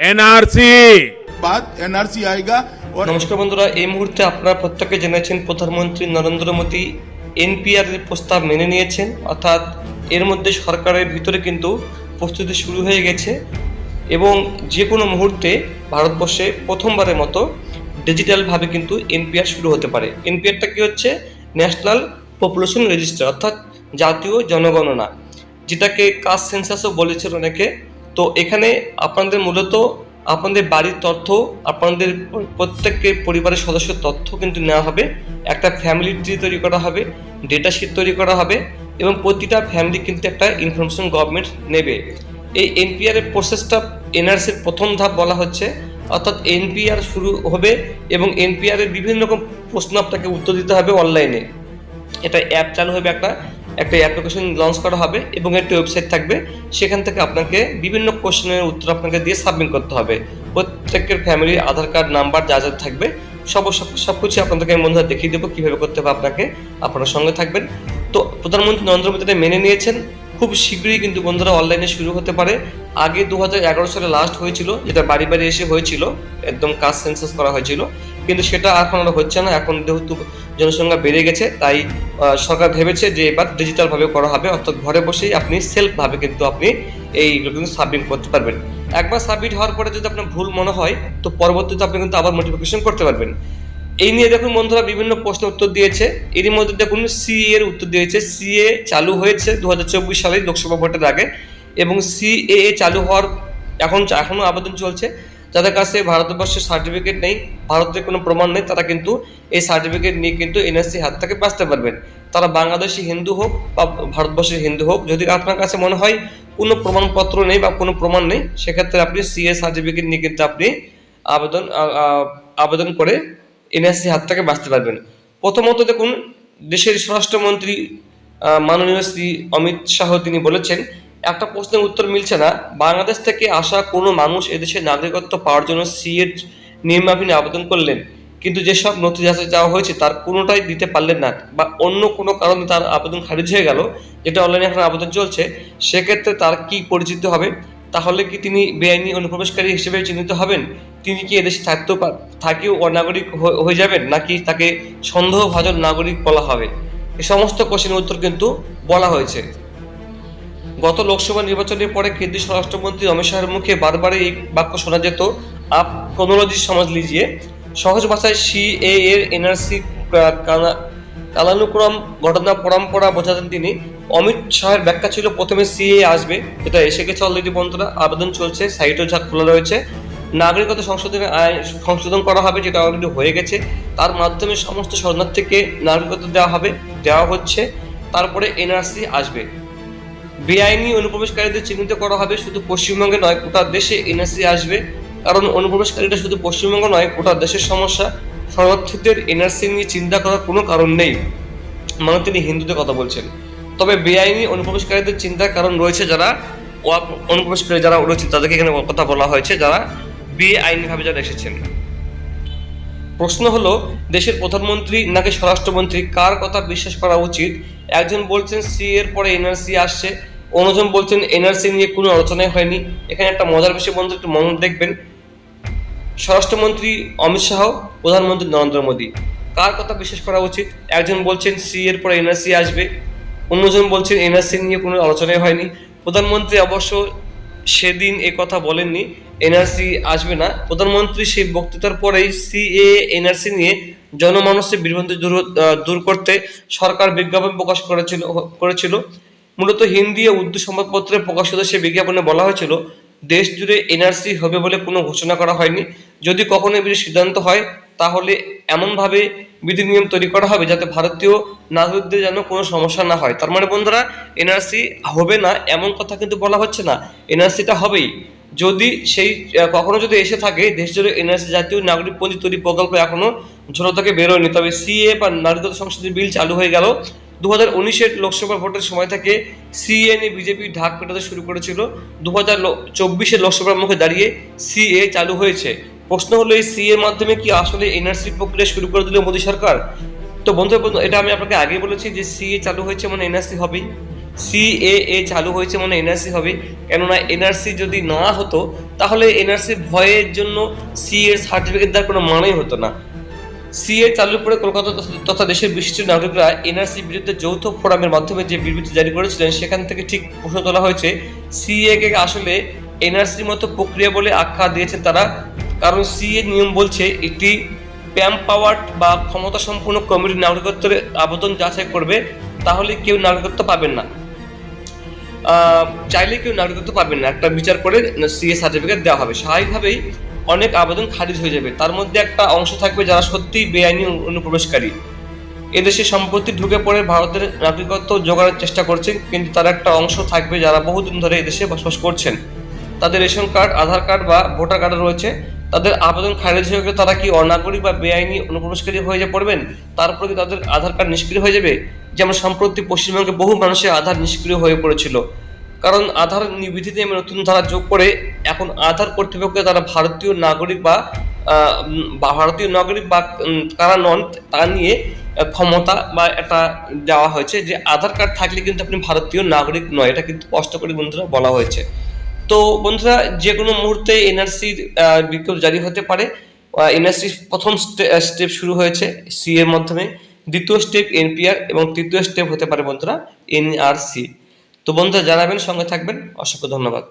NRC. বাদ NRC আয়েগা নমস্কার বন্ধুরা এই মুহূর্তে আপনারা প্রত্যেকে জেনেছেন প্রধানমন্ত্রী নরেন্দ্র মোদী এনপিআর প্রস্তাব মেনে নিয়েছেন অর্থাৎ এর মধ্যে সরকারের ভিতরে কিন্তু প্রস্তুতি শুরু হয়ে গেছে এবং যে কোনো মুহূর্তে ভারতবর্ষে প্রথমবারের মতো ডিজিটালভাবে কিন্তু এনপিআর শুরু হতে পারে। এনপিআরটা কি হচ্ছে? ন্যাশনাল পপুলেশন রেজিস্টার অর্থাৎ জাতীয় জনগণনা যেটাকে কাস্ট সেন্সাসও বলেছেন অনেকে। তো এখানে আপনাদের মূলত আপনাদের বাড়ির তথ্য, আপনাদের প্রত্যেকের পরিবারের সদস্যের তথ্য কিন্তু নেওয়া হবে। একটা ফ্যামিলি ট্রি তৈরি করা হবে ডেটা শিট তৈরি করা হবে এবং প্রতিটা ফ্যামিলি কিন্তু একটা ইনফরমেশন গভর্নমেন্ট নেবে। এই এনপিআর এর প্রসেসটা এনআরসির প্রথম ধাপ বলা হচ্ছে, অর্থাৎ এনপিআর শুরু হবে এবং এনপিআর এর বিভিন্ন রকম প্রশ্ন আপনাকে উত্তর দিতে হবে অনলাইনে এটা অ্যাপ চালু হবে একটা একটা অ্যাপ্লিকেশন লঞ্চ করা হবে এবং একটি ওয়েবসাইট থাকবে। সেখান থেকে আপনাকে বিভিন্ন কোশ্চেনের উত্তর আপনাকে দিয়ে সাবমিট করতে হবে। প্রত্যেকের ফ্যামিলির আধার কার্ড নাম্বার যা যা থাকবে, সব সব কিছু আপনাদেরকে আমি বন্ধুরা দেখিয়ে দেবো, কীভাবে করতে হবে আপনাকে। আপনারা সঙ্গে থাকবেন। তো প্রধানমন্ত্রী নরেন্দ্র মোদী মেনে নিয়েছেন। খুব শীঘ্রই কিন্তু বন্ধুরা অনলাইনে শুরু হতে পারে। আগে দু হাজার এগারো সালে লাস্ট হয়েছিল, যেটা বাড়ি বাড়ি এসে হয়েছিল, একদম কাজ সেন্সাস করা হয়েছিল। কিন্তু সেটা এখন আর হচ্ছে না। এখন যেহেতু জনসংখ্যা বেড়ে গেছে, তাই সরকার ভেবেছে যে এবার ডিজিটালভাবে করা হবে। অর্থাৎ ঘরে বসেই আপনি সেলফভাবে কিন্তু আপনি এইগুলো কিন্তু সাবমিট করতে পারবেন। একবার সাবমিট হওয়ার পরে যদি আপনার ভুল মনে হয়, তো পরবর্তীতে আপনি কিন্তু আবার নোটিফিকেশন করতে পারবেন। এই নিয়ে দেখুন বন্ধুরা বিভিন্ন প্রশ্ন উত্তর দিয়েছে। এরই মধ্যে দেখুন সিএ এর উত্তর দিয়েছে। সিএ চালু হয়েছে দু হাজার চব্বিশ সালে লোকসভা ভোটের আগে এবং সিএ চালু হওয়ার এখন এখনও আবেদন চলছে। যাদের কাছে ভারতবর্ষের সার্টিফিকেট নেই ভারতের কোনো প্রমাণ নেই, তারা কিন্তু এই সার্টিফিকেট নিয়ে কিন্তু এনএসসি হাত থেকে বাঁচতে পারবেন। তারা বাংলাদেশি হিন্দু হোক বা ভারতবর্ষের হিন্দু হোক, যদি আপনার কাছে মনে হয় কোনো প্রমাণপত্র নেই বা কোনো প্রমাণ নেই, সেক্ষেত্রে আপনি সিএ সার্টিফিকেট নিয়ে কিন্তু আপনি আবেদন আবেদন করে এনএসসি হাত থেকে বাঁচতে পারবেন। প্রথমত দেখুন, দেশের স্বরাষ্ট্রমন্ত্রী মাননীয় শ্রী অমিত শাহ তিনি বলেছেন একটা প্রশ্নের উত্তর মিলছে না। বাংলাদেশ থেকে আসা কোনো মানুষ এদেশে নাগরিকত্ব পাওয়ার জন্য সিএর নিয়মাভিনে আবেদন করলেন। কিন্তু যেসব নথি যাচাই চাওয়া হয়েছে, তার কোনোটাই দিতে পারলেন না বা অন্য কোনো কারণে তার আবেদন খারিজ হয়ে গেল। যেটা অনলাইনে এখন আবেদন চলছে, সেক্ষেত্রে তার কি পরিচিত হবে? তাহলে কি তিনি বেআইনি অনুপ্রবেশকারী হিসেবে চিহ্নিত হবেন? তিনি কি এদেশে থাকতেও থাকিও অনাগরিক হয়ে- যাবেন? নাকি তাকে সন্দেহভাজন নাগরিক বলা হবে? এই সমস্ত কোশ্চেনের উত্তর কিন্তু বলা হয়েছে। গত লোকসভা নির্বাচনের পরে কেন্দ্রীয় স্বরাষ্ট্রমন্ত্রী অমিত শাহের মুখে বারবার এই বাক্য শোনা যেত, আপ ক্রোনোলজি সমাজ লিজিয়ে। সহজ ভাষায় সিএ এর এনআরসি কালানুক্রম ঘটনা পরম্পরা বোঝাতেন তিনি। অমিত শাহের ব্যাখ্যা ছিল, প্রথমে সিএ আসবে। এটা এসে গেছে অলরেডি বন্ধুরা, আবেদন চলছে, সাইটও যা খোলা রয়েছে। নাগরিকত্ব সংশোধনের আইন, সংশোধন করা হবে, যেটা অলরেডি হয়ে গেছে। তার মাধ্যমে সমস্ত শরণার্থীকে নাগরিকত্ব দেওয়া হবে, দেওয়া হচ্ছে। তারপরে এনআরসি আসবে। বেআইনি অনুপ্রবেশকারীদের চিহ্নিত করা হবে শুধু পশ্চিমবঙ্গে নয়, গোটা দেশে এনআরসি আসবে। কারণ অনুপ্রবেশকারীরা শুধু পশ্চিমবঙ্গ নয়, গোটা দেশের সমস্যা। শরণার্থীদের এনআরসি নিয়ে চিন্তা করার কোনো কারণ নেই। মানে তিনি হিন্দুদের কথা বলছেন। তবে বেআইনি অনুপ্রবেশকারীদের চিন্তার কারণ রয়েছে যারা অনুপ্রবেশকারী যারা রয়েছে তাদেরকে এখানে কথা বলা হয়েছে, যারা বেআইনিভাবে যারা এসেছেন। প্রশ্ন হলো, দেশের প্রধানমন্ত্রী নাকি স্বরাষ্ট্রমন্ত্রী? কার কথা বিশ্বাস করা উচিত? একজন বলছেন, সি এর পরে এনআরসি আসছে। অন্যজন বলছেন এনআরসি নিয়ে কোনো আলোচনাই হয়নি। এখানে একটা মজার বিষয় বন্ধু, একটু মন দেখবেন। স্বরাষ্ট্রমন্ত্রী অমিত শাহ, প্রধানমন্ত্রী নরেন্দ্র মোদী। কার কথা বিশ্বাস করা উচিত? একজন বলছেন, সি এর পরে এনআরসি আসবে। অন্যজন বলছেন এনআরসি নিয়ে কোনো আলোচনাই হয়নি। প্রধানমন্ত্রী অবশ্য সেদিন এ কথা বলেননি এনআরসি আসবে না। প্রধানমন্ত্রী সেই বক্তৃতার পরেই সিএ এনআরসি নিয়ে জনমানসের বিভ্রান্তি দূর দূর করতে সরকার বিজ্ঞাপন প্রকাশ করেছিল করেছিল। মূলত হিন্দি ও উর্দু সংবাদপত্রে প্রকাশিত সেই বিজ্ঞাপনে বলা হয়েছিল, দেশ জুড়ে এনআরসি হবে বলে কোনো ঘোষণা করা হয়নি। যদি কখনো এ বিষয়ে সিদ্ধান্ত হয়, তাহলে এমনভাবে বিধি নিয়ম তৈরি করা হবে যাতে ভারতীয় নাগরিকদের যেন কোনো সমস্যা না হয়। তার মানে বন্ধুরা এনআরসি হবে না এমন কথা কিন্তু বলা হচ্ছে না। এনআরসিটা হবেই। যদি সেই কখনো যদি এসে থাকে, দেশ জুড়ে এনআরসি জাতীয় নাগরিক পঞ্জি তৈরি প্রকল্প এখনও ঝোলো থেকে বেরোয়নি তবে সিএ বা নাগরিকত্ব সংশোধনী বিল চালু হয়ে গেল। দু হাজার উনিশের লোকসভা ভোটের সময় থেকে সিএ নিয়ে বিজেপি ঢাক পেটাতে শুরু করেছিল। দু হাজার চব্বিশের লোকসভার মুখে দাঁড়িয়ে সিএ চালু হয়েছে। প্রশ্ন হলো, এই সি এর মাধ্যমে কি আসলে এনআরসি প্রক্রিয়া শুরু করে দিল মোদী সরকার? তো বন্ধু বন্ধু এটা আমি আপনাকে আগে বলেছি যে সিএ চালু হয়েছে মানে এনআরসি হবেই। সিএএ চালু হয়েছে মানে এনআরসি হবে কেননা এনআরসি যদি না হতো, তাহলে এনআরসি ভয়ের জন্য সি এর সার্টিফিকেট দেওয়ার কোনো মানেই হতো না। সিএ চালুর পরে কলকাতা তথা- দেশের বিশিষ্ট নাগরিকরা এনআরসি বিরুদ্ধে যৌথ ফোরামের মাধ্যমে যে বিবৃতি জারি করেছিলেন, সেখান থেকে ঠিক প্রশ্ন তোলা হয়েছে, সিএ কে আসলে এনআরসির মতো প্রক্রিয়া বলে আখ্যা দিয়েছেন তারা। কারণ সিএ নিয়ম বলছে, একটি প্যাম পাওয়ার বা ক্ষমতা সম্পূর্ণ কমিটির নাগরিকত্বের আবেদন যাচাই করবে, তাহলে কেউ নাগরিকত্ব পাবেন না। চাইলে কেউ নাগরিকত্ব পাবেন না। একটা বিচার করে সিএ সার্টিফিকেট দেওয়া হবে। স্বাভাবিকভাবেই অনেক আবেদন খারিজ হয়ে যাবে। তার মধ্যে একটা অংশ থাকবে যারা সত্যিই বেআইনি অনুপ্রবেশকারী। এদেশে সম্পত্তি ঢুকে পড়ে ভারতের নাগরিকত্ব জোগাড়ের চেষ্টা করছে, কিন্তু তার একটা অংশ থাকবে যারা বহুদিন ধরে এদেশে বসবাস করছেন। তাদের রেশন কার্ড, আধার কার্ড বা ভোটার কার্ড রয়েছে। তাদের আবেদন খারিজ হয়ে গেলে তারা কি অনাগরিক বা বেআইনি অনুপ্রবেশকারী হয়ে যা পড়বেন? তারপরে কি তাদের আধার কার্ড নিষ্ক্রিয় হয়ে যাবে? যেমন সম্প্রতি পশ্চিমবঙ্গে বহু মানুষের আধার নিষ্ক্রিয় হয়ে পড়েছিল। কারণ আধার নিবিধিতে আমি নতুন ধারা যোগ করে এখন আধার কর্তৃপক্ষ তারা ভারতীয় নাগরিক বা ভারতীয় নাগরিক বা কারা নন, তা নিয়ে ক্ষমতা বা একটা দেওয়া হয়েছে যে আধার কার্ড থাকলে কিন্তু আপনি ভারতীয় নাগরিক নয়। এটা কিন্তু স্পষ্ট করে বন্ধুরা বলা হয়েছে। তো বন্ধুরা যে কোনো মুহূর্তে এনআরসির বিজ্ঞপ্তি জারি হতে পারে। এনআরসির প্রথম স্টেপ শুরু হয়েছে সি এর মাধ্যমে। দ্বিতীয় স্টেপ এনপিআর এবং তৃতীয় স্টেপ হতে পারে বন্ধুরা, এনআরসি। তো বন্ধুরা জানাবেন সঙ্গে থাকবেন। অসংখ্য ধন্যবাদ।